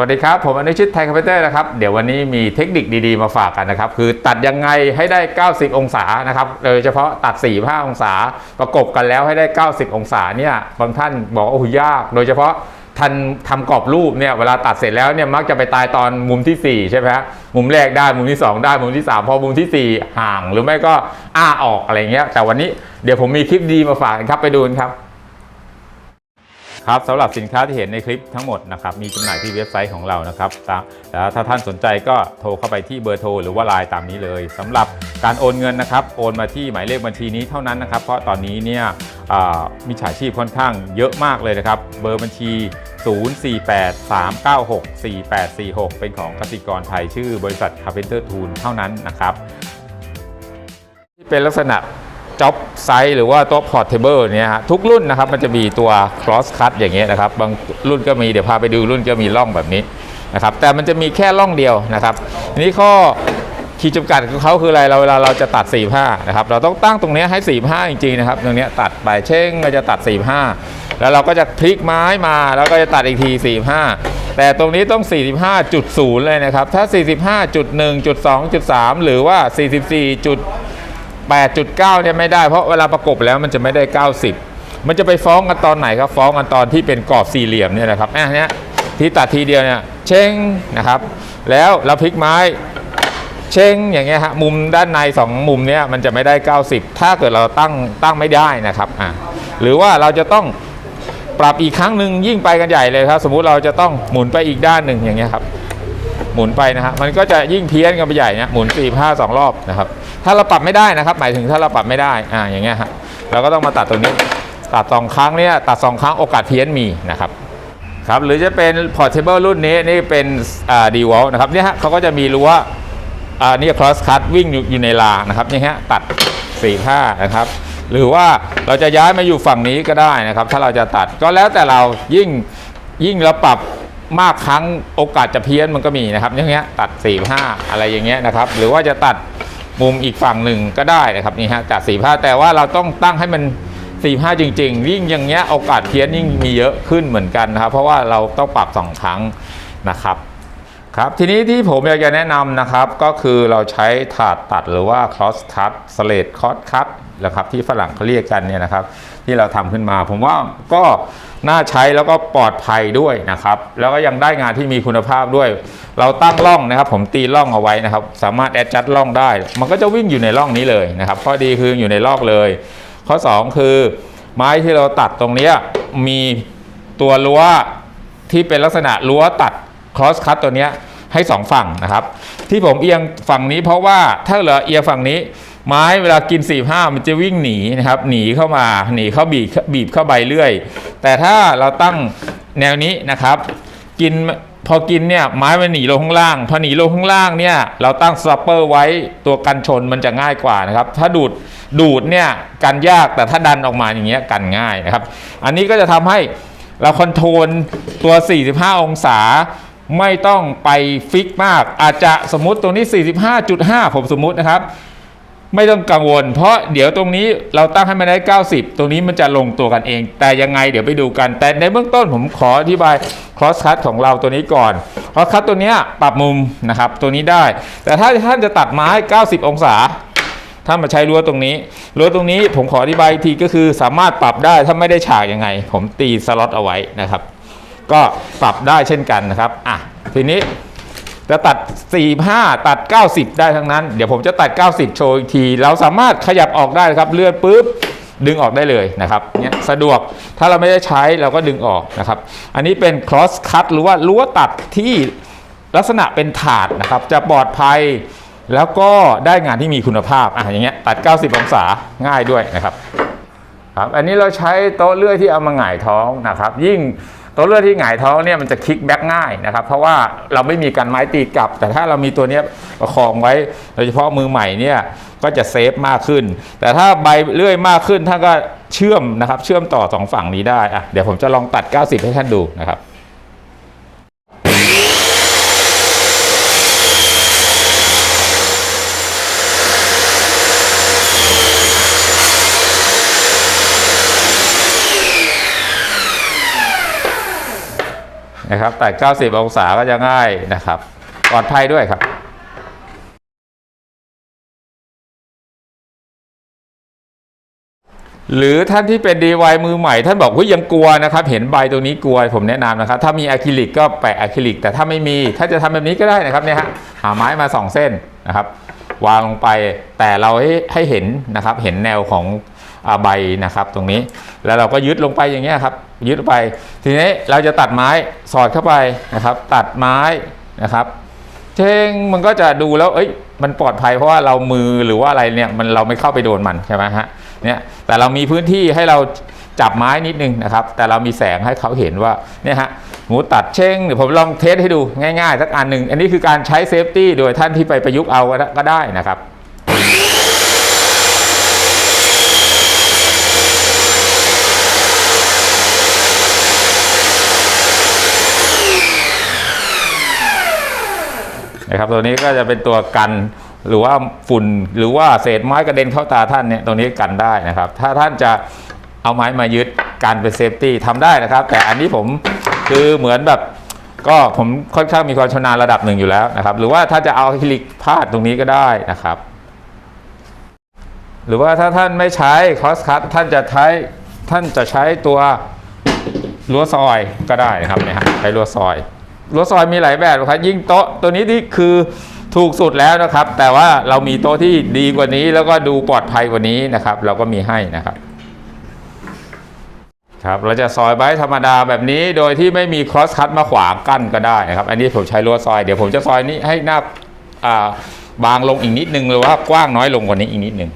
วัสดีครับ ผมอนุชิตไทยคอมพิวเตอร์นะครับ เดี๋ยววันนี้มีเทคนิคดีๆมาฝากกันนะครับ คือตัดยังไงให้ได้ 90 องศานะครับ โดยเฉพาะตัด 45 องศา ประกบกันแล้วให้ได้ 90 องศาเนี่ย บางท่านบอกโอ้โหยาก โดยเฉพาะท่านทำกรอบรูปเนี่ย เวลาตัดเสร็จแล้วเนี่ย มักจะไปตายตอนมุมทีสี่4 ใช่ไหมฮะ มุมแรกได้ มุมที่ 2 ได้ มุมที่ 3 พอมุมทีสี่ 4 ห่าง หรือไม่ก็อ้าออกอะไรเงี้ย แต่วันนี้เดี๋ยวผมมีคลิปดีมาฝากกันครับ ไปดูกันครับ ครับสำหรับสินค้าที่เห็นในคลิปทั้งหมดนะครับมีจำหน่ายที่เว็บไซต์ของเรานะครับแล้วถ้าท่านสนใจก็โทรเข้าไปที่เบอร์โทรหรือว่าไลน์ตามนี้เลยสำหรับการโอนเงินนะครับโอนมาที่หมายเลขบัญชีนี้เท่านั้นนะครับ เพราะตอนนี้เนี่ยมิจฉาชีพค่อนข้างเยอะมากเลยนะครับ เบอร์บัญชี 0483964846 เป็นของกสิกรไทยชื่อบริษัท Carpenter Tool เท่านั้นนะครับ ที่เป็นลักษณะ จ็อบไซส์หรือว่าโต๊ะพอร์ตเทเบิลเนี่ยฮะทุกรุ่นนะครับมันจะมีตัว cross cut อย่างเงี้ยนะครับบางรุ่นก็มีเดี๋ยวพาไปดูรุ่นก็มีร่องแบบนี้นะครับแต่มันจะมีแค่ร่องเดียวนะครับนี้ข้อขีดจำกัดของเขาคืออะไรเราเวลาเราจะตัด 45นะครับเราต้องตั้งตรงเนี้ยให้ 45 จริงๆนะครับตรงเนี้ยตัดไปเช่งเราจะตัด 45 แล้วเราก็จะพลิกไม้มาแล้วก็จะตัดอีกที 45 แต่ตรงนี้ต้อง 45.0 เลยนะครับถ้า 45.1.2.3 หรือว่า 44. 8.9เนี่ยไม่ได้เพราะเวลาประกบแล้วมันจะไม่ได้ 90 มันจะไปฟ้องกันตอนไหนครับฟ้องกันตอนที่เป็นกรอบสี่เหลี่ยมเนี่ยนะครับอะเนี้ยที่ตัดทีเดียวเนี่ยเช้งนะครับ แล้วเราพลิกไม้เช้งอย่างเงี้ยฮะมุมด้านในสองมุมเนี้ยมันจะไม่ได้ 90 ถ้าเกิดเราตั้งตั้งไม่ได้นะครับอะหรือว่าเราจะต้องปรับอีกครั้งหนึ่งยิ่งไปกันใหญ่เลยครับ สมมุติเราจะต้องหมุนไปอีกด้านหนึ่งอย่างเงี้ยครับ หมุนไปนะฮะมันก็จะยิ่งเพี้ยนกันไปใหญ่นี่หมุน4 5 2รอบนะครับถ้าเราปรับไม่ได้นะครับ หมายถึงถ้าเราปรับไม่ได้อ่าอย่างเงี้ยฮะเราก็ต้องมาตัดตรงนี้ตัดสองครั้งเนี่ยตัดสองครั้งโอกาสเพี้ยนมีนะครับครับหรือจะเป็น portable รุ่นนี้นี่เป็นอ่าดีวอลนะครับเนี่ยฮะเขาก็จะมีรั้วอ่านี่ cross cut วิ่งอยู่อยู่ในรานะครับเนี่ยฮะตัด4 5นะครับหรือว่าเราจะย้ายมาอยู่ฝั่งนี้ก็ได้นะครับ ถ้าเราจะตัดก็แล้วแต่เรายิ่งยิ่งเราปรับ มากครั้งโอกาสจะเพี้ยนมันก็มีนะครับอย่างเงี้ยตัด 4 5 อะไรอย่างเงี้ยนะครับ หรือว่าจะตัดมุมอีกฝั่งหนึ่งก็ได้นะครับนี่ฮะตัด4 5 แต่ว่าเราต้องตั้งให้มัน 4 5 จริง ๆ ยิ่งอย่างเงี้ยโอกาสเพี้ยนยิ่งมีเยอะขึ้นเหมือนกันนะครับ เพราะว่าเราต้องปรับ 2 ครั้งนะครับ ครับทีนี้ที่ผมอยากจะแนะนำนะครับก็คือเราใช้ถาดตัดหรือว่า cross cut slate cross cut นะครับที่ฝรั่งเขาเรียกกันเนี่ยนะครับ ที่เราทำขึ้นมา ผมว่าก็น่าใช้แล้วก็ปลอดภัยด้วยนะครับ แล้วก็ยังได้งานที่มีคุณภาพด้วย เราตั้งร่องนะครับ ผมตีร่องเอาไว้นะครับ สามารถแอดจัดร่องได้ มันก็จะวิ่งอยู่ในร่องนี้เลยนะครับ ข้อดีคืออยู่ในร่องเลย ข้อ 2 คือ ไม้ที่เราตัดตรงนี้มีตัวรั้วที่เป็นลักษณะรั้วตัด cross cut ตัวเนี้ยให้สองฝั่งนะครับ ที่ผมเอียงฝั่งนี้เพราะว่าถ้าเหลือเอียงฝั่งนี้ไม้เวลากิน 45 มันจะวิ่งหนีนะครับหนีเข้ามาหนีเข้าบีบบีบเข้าใบเรื่อย แต่ถ้าเราตั้งแนวนี้นะครับ กินพอกินเนี่ยไม้มันหนีลงข้างล่าง พอหนีลงข้างล่างเนี่ยเราตั้งสปเปอร์ไว้ตัวกันชนมันจะง่ายกว่านะครับ ถ้าดูดดูดเนี่ยกันยากแต่ถ้าดันออกมาอย่างเงี้ยกันง่ายนะครับ อันนี้ก็จะทำให้เราคอนโทรลตัว 45 องศา ไม่ต้องไปฟิกมาก อาจจะสมมติตรงนี้ 45.5 ผมสมมตินะครับ ไม่ต้องกังวล เพราะเดี๋ยวตรงนี้เราตั้งให้มันได้ 90 ตรงนี้มันจะลงตัวกันเอง แต่ยังไงเดี๋ยวไปดูกัน แต่ในเบื้องต้นผมขออธิบาย cross cut ของเราตัวนี้ก่อน cross cut ตัวนี้ปรับมุมนะครับตัวนี้ได้ แต่ถ้าท่านจะตัดไม้ 90 องศาถ้ามาใช้รั้วตรงนี้รั้วตรงนี้ผมขออธิบายทีก็คือสามารถปรับได้ถ้าไม่ได้ฉากยังไง ผมตีสล็อตเอาไว้นะครับ ก็ปรับได้เช่นกันนะครับอะทีนี้จะตัด 45 ตัด 90 ได้ทั้งนั้น เดี๋ยวผมจะตัด 90 โชว์อีกที เราสามารถขยับออกได้นะครับ เลื่อนปุ๊บ ดึงออกได้เลยนะครับเนี่ยสะดวก ถ้าเราไม่ได้ใช้เราก็ดึงออกนะครับ อันนี้เป็น cross cut หรือว่ารั้วตัดที่ลักษณะเป็นถาดนะครับ จะปลอดภัยแล้วก็ได้งานที่มีคุณภาพ อะอย่างเงี้ยตัด 90 องศาง่ายด้วยนะครับ ครับ อันนี้เราใช้โต๊ะเลื่อยที่เอามาหงายท้องนะครับ ยิ่ง ตัวเลื่อยที่หงายท้องเนี่ยมันจะคลิกแบ็กง่ายนะครับ เพราะว่าเราไม่มีการไม้ตีกลับ แต่ถ้าเรามีตัวเนี้ยประคองไว้โดยเฉพาะมือใหม่เนี่ยก็จะเซฟมากขึ้น แต่ถ้าใบเลื่อยมากขึ้นท่านก็เชื่อมนะครับ เชื่อมต่อสองฝั่งนี้ได้อะเดี๋ยวผมจะลองตัด 90 ให้ท่านดูนะครับ นะครับแตัด90 องศาก็จะง่ายนะครับปลอดภัยด้วยครับหรือท่านที่เป็น DIY มือใหม่ ท่านบอกว่ายังกลัวนะครับ เห็นใบตรงนี้กลัวผมแนะนำนะครับ ถ้ามีอะคริลิกก็แปะอะคริลิก แต่ถ้าไม่มีถ้าจะทำแบบนี้ก็ได้นะครับเนี่ยฮะหาไม้มาสองเส้นนะครับ วางลงไปแต่เราให้ให้เห็นนะครับ เห็นแนวของ ใบนะครับ ตรงนี้แล้วเราก็ยึดลงไปอย่างเงี้ยครับ ยึดไป ทีนี้เราจะตัดไม้สอดเข้าไปนะครับ ตัดไม้นะครับเช่งมันก็จะดูแล้วเอ้ยมันปลอดภัยเพราะว่าเรามือหรือว่าอะไรเนี่ยมันเราไม่เข้าไปโดนมันใช่ไหมฮะเนี่ยแต่เรามีพื้นที่ให้เราจับไม้นิดนึงนะครับ แต่เรามีแสงให้เขาเห็นว่าเนี่ยฮะหมูตัดเช่งเดี๋ยวผมลองเทสให้ดูง่ายๆสักอันหนึ่งอันนี้คือการใช้เซฟตี้โดยท่านที่ไปประยุกต์เอาก็ได้นะครับ นะครับตัวนี้ก็จะเป็นตัวกันหรือว่าฝุ่นหรือว่าเศษไม้กระเด็นเข้าตาท่านเนี่ยตรงนี้กันได้นะครับ ถ้าท่านจะเอาไม้มายึดการเป็นเซฟตี้ทำได้นะครับ แต่อันนี้ผมคือเหมือนแบบก็ผมค่อนข้างมีความชำนาญระดับหนึ่งอยู่แล้วนะครับ หรือว่าถ้าจะเอาอะคริลิกพาดตรงนี้ก็ได้นะครับ หรือว่าถ้าท่านไม่ใช้คอสคัตท่านจะใช้ท่านจะใช้ตัวรั้วซอยก็ได้นะครับนี่ยฮะใช้รั้วซอย รั้วซอยมีหลายแบบครับยิ่งโต๊ะตัวนี้ที่คือถูกสุดแล้วนะครับ แต่ว่าเรามีโต๊ะที่ดีกว่านี้ แล้วก็ดูปลอดภัยกว่านี้นะครับ เราก็มีให้นะครับครับเราจะซอยไว้ธรรมดาแบบนี้โดยที่ไม่มีครอสคัตมาขวางกั้นก็ได้นะครับ อันนี้ผมใช้รั้วซอยเดี๋ยวผมจะซอยนี้ให้หน้าอ่าบางลงอีกนิดนึงหรือว่ากว้างน้อยลงกว่านี้อีกนิดนึง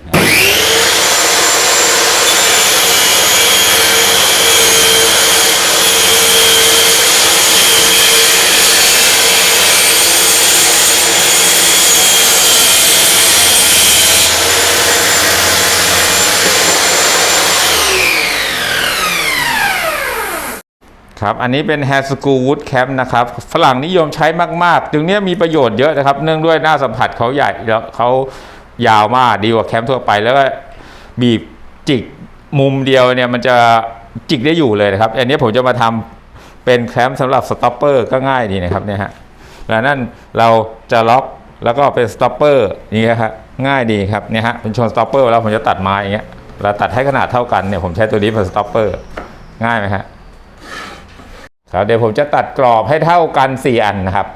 ครับอันนี้เป็น Hair School Wood Cap นะครับฝรั่งนิยมใช้มากๆ ตรงเนี้ยมีประโยชน์เยอะนะครับ เนื่องด้วยหน้าสัมผัสเขาใหญ่แล้วเขายาวมากดีกว่าแคมป์ทั่วไป แล้วก็บีบจิกมุมเดียวเนี่ยมันจะจิกได้อยู่เลยนะครับ อันนี้ผมจะมาทำเป็นแคมป์สำหรับสต็อปเปอร์ก็ง่ายดีนะครับเนี่ยฮะแล้วนั่นเราจะล็อกแล้วก็เป็นสต็อปเปอร์นี่ฮะง่ายดีครับเนี่ยฮะเป็นชนสต็อปเปอร์แล้วผมจะตัดไม้อย่างเงี้ยแล้วตัดให้ขนาดเท่ากันเนี่ยผมใช้ตัวนี้เป็นสต็อปเปอร์ง่ายไหมฮะ ครับเดี๋ยวผมจะตัดกรอบให้เท่ากัน 4 อันนะครับ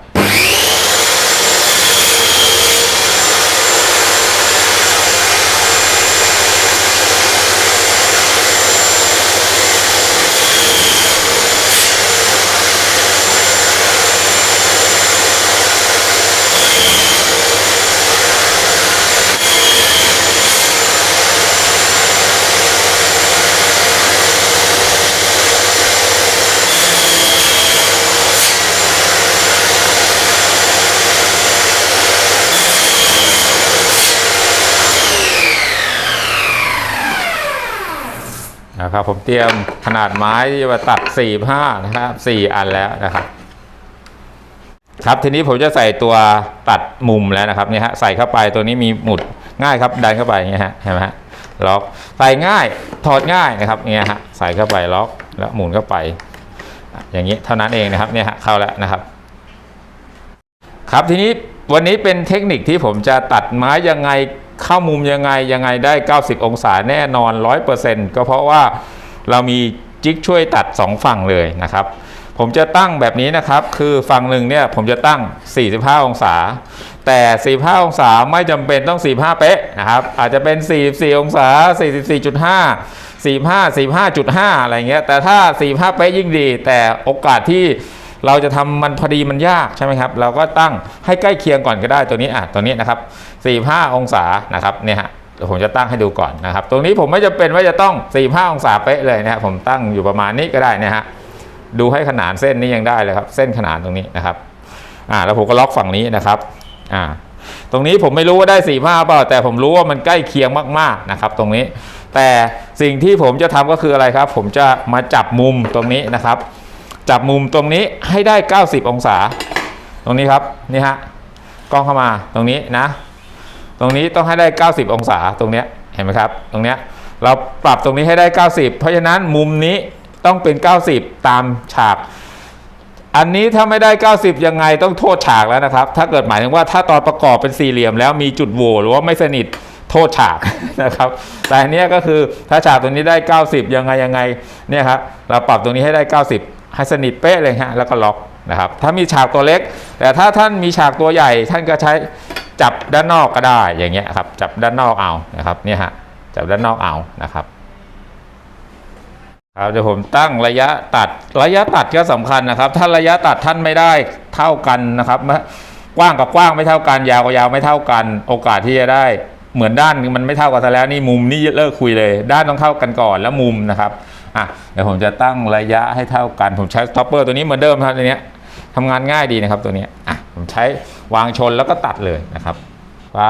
นะครับ ผมเตรียมขนาดไม้ที่จะมาตัด4 5นะครับ4อันแล้วนะครับ ครับทีนี้ผมจะใส่ตัวตัดมุมแล้วนะครับเนี่ยฮะใส่เข้าไปตัวนี้มีหมุดง่ายครับดันเข้าไปอย่างเงี้ยฮะเห็นไหมฮะล็อกใส่ง่ายถอดง่ายนะครับเนี่ยฮะใส่เข้าไปล็อกแล้วหมุนเข้าไป อย่างนี้เท่านั้นเองนะครับเนี่ยฮะเข้าแล้วนะครับ ครับทีนี้วันนี้เป็นเทคนิคที่ผมจะตัดไม้ยังไง เข้ามุมยังไงยังไงได้ 90 องศาแน่นอน 100%ก็เพราะว่าเรามีจิ๊กช่วยตัด 2 ฝั่งเลยนะครับ ผมจะตั้งแบบนี้นะครับ คือฝั่งหนึ่งเนี่ยผมจะตั้ง 45 องศา แต่ 45 องศาไม่จำเป็นต้อง 45 เป๊ะนะครับ อาจจะเป็น 44 องศา 44.5 45 45.5 อะไรเงี้ย แต่ถ้า 45 เป๊ะยิ่งดี แต่โอกาสที่ เราจะทำมันพอดีมันยากใช่ไหมครับ เราก็ตั้งให้ใกล้เคียงก่อนก็ได้ตัวนี้อะตัวนี้นะครับ45 องศานะครับเนี่ยฮะผมจะตั้งให้ดูก่อนนะครับ ตรงนี้ผมไม่จำเป็นว่าจะต้อง 45 องศาเป๊ะเลยนะครับผมตั้งอยู่ประมาณนี้ก็ได้นะฮะดูให้ขนานเส้นนี้ยังได้เลยครับ เส้นขนานตรงนี้นะครับอ่าแล้วผมก็ล็อกฝั่งนี้นะครับอ่าตรงนี้ผมไม่รู้ว่าได้สี่ห้าเปล่า แต่ผมรู้ว่ามันใกล้เคียงมากๆนะครับ ตรงนี้ แต่สิ่งที่ผมจะทำก็คืออะไรครับ ผมจะมาจับมุมตรงนี้นะครับ จับมุมตรงนี้ให้ได้ 90 องศา ตรงนี้ครับนี่ฮะกล้องเข้ามาตรงนี้นะ ตรงนี้ต้องให้ได้ 90 องศาตรงเนี้ยเห็นไหมครับ ตรงเนี้ยเราปรับตรงนี้ให้ได้ 90 เพราะฉะนั้นมุมนี้ต้องเป็น 90 ตามฉาก อันนี้ถ้าไม่ได้ 90 ยังไงต้องโทษฉากแล้วนะครับ ถ้าเกิดหมายถึงว่าถ้าตอนประกอบเป็นสี่เหลี่ยมแล้วมีจุดโหว่หรือว่าไม่สนิทโทษฉากนะครับ แต่อันเนี้ยก็คือถ้าฉากตัวนี้ได้ 90 ยังไงยังไงเนี่ยครับเราปรับตรงนี้ให้ได้ 90 ให้สนิทเป๊ะเลยฮะแล้วก็ล็อกนะครับ ถ้ามีฉากตัวเล็ก แต่ถ้าท่านมีฉากตัวใหญ่ ท่านก็ใช้จับด้านนอกก็ได้อย่างเงี้ยครับจับด้านนอกเอานะครับเนี่ยฮะจับด้านนอกเอานะครับครับเดี๋ยวผมตั้งระยะตัดระยะตัดก็สำคัญนะครับ ถ้าระยะตัดท่านไม่ได้เท่ากันนะครับกว้างกับกว้างไม่เท่ากัน ยาวกับยาวไม่เท่ากัน โอกาสที่จะได้เหมือนด้านมันไม่เท่ากันซะแล้วนี่มุมนี่เลิกคุยเลย ด้านต้องเท่ากันก่อนแล้วมุมนะครับ อะเดี๋ยวผมจะตั้งระยะให้เท่ากัน ผมใช้สต็อปเปอร์ตัวนี้เหมือนเดิมครับตัวนี้ทำงานง่ายดีนะครับตัวนี้อะผมใช้วางชนแล้วก็ตัดเลยนะครับไป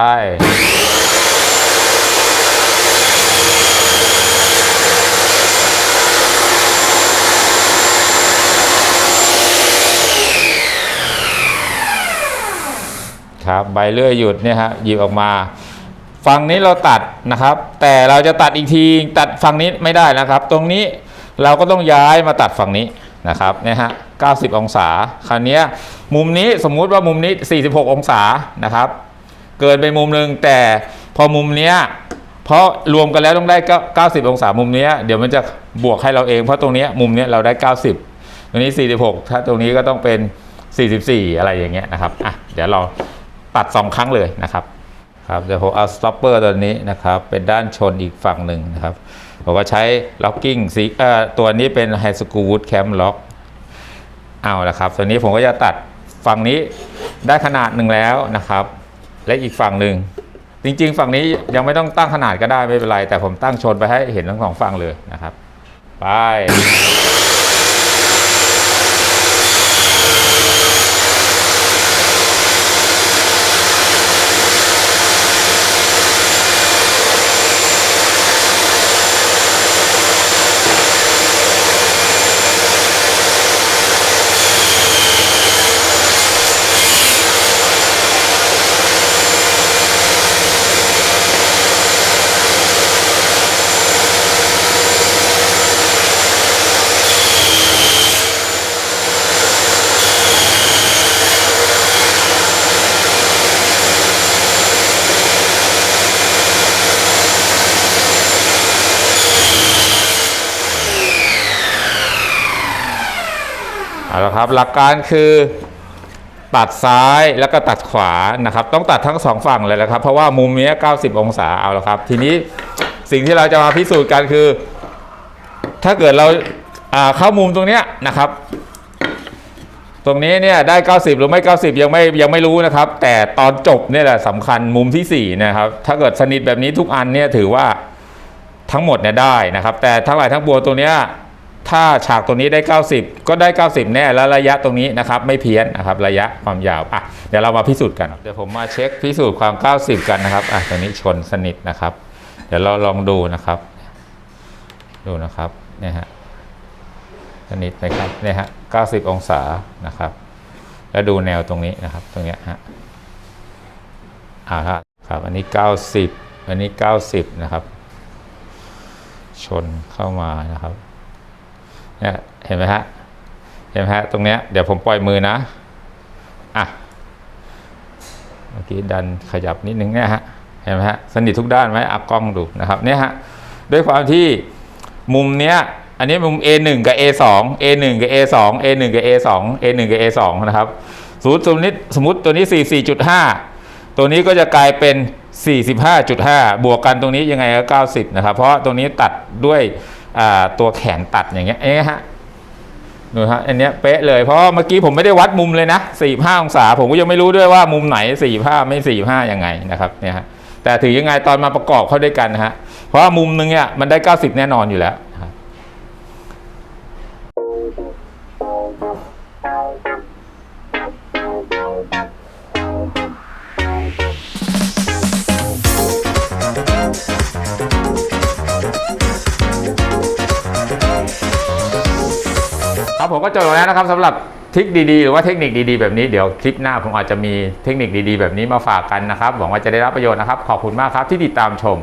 ครับใบเลื่อยหยุดเนี่ยฮะหยิบออกมา ฝั่งนี้เราตัดนะครับ แต่เราจะตัดอีกทีตัดฝั่งนี้ไม่ได้นะครับ ตรงนี้เราก็ต้องย้ายมาตัดฝั่งนี้นะครับเนี่ยฮะ 90 องศา คราวนี้มุมนี้สมมุติว่ามุมนี้ 46 องศานะครับ เกินไปมุมหนึ่งแต่พอมุมเนี้ยเพราะรวมกันแล้วต้องได้ 90 องศามุมเนี้ยเดี๋ยวมันจะบวกให้เราเองเพราะตรงนี้มุมเนี้ยเราได้ 90 ตรงนี้ 46 ถ้าตรงนี้ก็ต้องเป็น 44 อะไรอย่างเงี้ยนะครับอะเดี๋ยวเราตัด 2 ครั้งเลยนะครับ ครับเดี๋ยวผมเอาสต็อปเปอร์ตัวนี้นะครับเป็นด้านชนอีกฝั่งหนึ่งนะครับผมก็ใช้ล็อกกิ้งสีเอ่อตัวนี้เป็นไฮสกู o ูดแคมล็อกเอาละครับตัวนี้ผมก็จะตัดฝั่งนี้ได้ขนาดหนึ่งแล้วนะครับ และอีกฝั่งหนึ่งจริง ๆ ฝั่งนี้ยังไม่ต้องตั้งขนาดก็ได้ไม่เป็นไร แต่ผมตั้งชนไปให้เห็นทั้งสองฝั่งเลยนะครับ ไป เอาละครับ หลักการคือตัดซ้ายแล้วก็ตัดขวานะครับ ต้องตัดทั้งสองฝั่งเลยนะครับ เพราะว่ามุมนี้ 90 องศาเอาละครับ ทีนี้สิ่งที่เราจะมาพิสูจน์กันคือ ถ้าเกิดเราอ่าเข้ามุมตรงเนี้ยนะครับ ตรงนี้เนี่ยได้ 90 หรือไม่ 90 ยังไม่ยังไม่รู้นะครับ แต่ตอนจบเนี่ยแหละสำคัญมุมที่ 4 นะครับ ถ้าเกิดสนิทแบบนี้ทุกอันเนี่ยถือว่าทั้งหมดเนี่ยได้นะครับ แต่ทั้งหลายทั้งปวงตัวเนี้ย ถ้าฉากตัวนี้ได้ 90 ก็ได้ 90 แน่แล้วระยะตรงนี้นะครับไม่เพี้ยนนะครับระยะความยาวอะเดี๋ยวเรามาพิสูจน์กัน เดี๋ยวผมมาเช็คพิสูจน์ความ 90 กันนะครับอะตัวนี้ชนสนิทนะครับ เดี๋ยวเราลองดูนะครับ ดูนะครับเนี่ยฮะสนิทไหมครับเนี่ยฮะ 90 องศานะครับ แล้วดูแนวตรงนี้นะครับ ตรงเนี้ยฮะอ่าครับครับอันนี้ 90 อันนี้ 90 นะครับ ชนเข้ามานะครับ เนี่ยเห็นไหมฮะเห็นไหมฮะตรงเนี้ยเดี๋ยวผมปล่อยมือนะอะเมื่อกี้ดันขยับนิดนึงเนี่ยฮะเห็นไหมฮะสนิททุกด้านไหมอะกล้องดูนะครับเนี่ยฮะด้วยความที่มุมเนี้ยอันนี้มุม A1 กับ A2 A1 กับ A2 A1 กับ A2 A1 กับ A2 นะครับสมมตินี้สมมติตัวนี้ 44.5 ตัวนี้ก็จะกลายเป็น 45.5 บวกกันตรงนี้ยังไงก็ 90 นะครับ เพราะตรงนี้ตัดด้วย ตัวแขนตัดอย่างเงี้ยเอ๊ะฮะดูฮะอันเนี้ยเป๊ะเลยเพราะเมื่อกี้ผมไม่ได้วัดมุมเลยนะ45องศา ผมก็ยังไม่รู้ด้วยว่ามุมไหน 45 ไม่ 45ยังไงนะครับเนี่ยฮะแต่ถือยังไงตอนมาประกอบเข้าด้วยกันนะฮะเพราะว่ามุมนึงเนี่ยมันได้ 90 แน่นอนอยู่แล้ว ครับผมก็จบแล้วนะครับสำหรับทิคดีๆ หรือว่าเทคนิคดีๆ แบบนี้เดี๋ยวคลิปหน้าผมอาจจะมีเทคนิคดีๆ แบบนี้มาฝากกันนะครับ หวังว่าจะได้รับประโยชน์นะครับ ขอบคุณมากครับที่ติดตามชม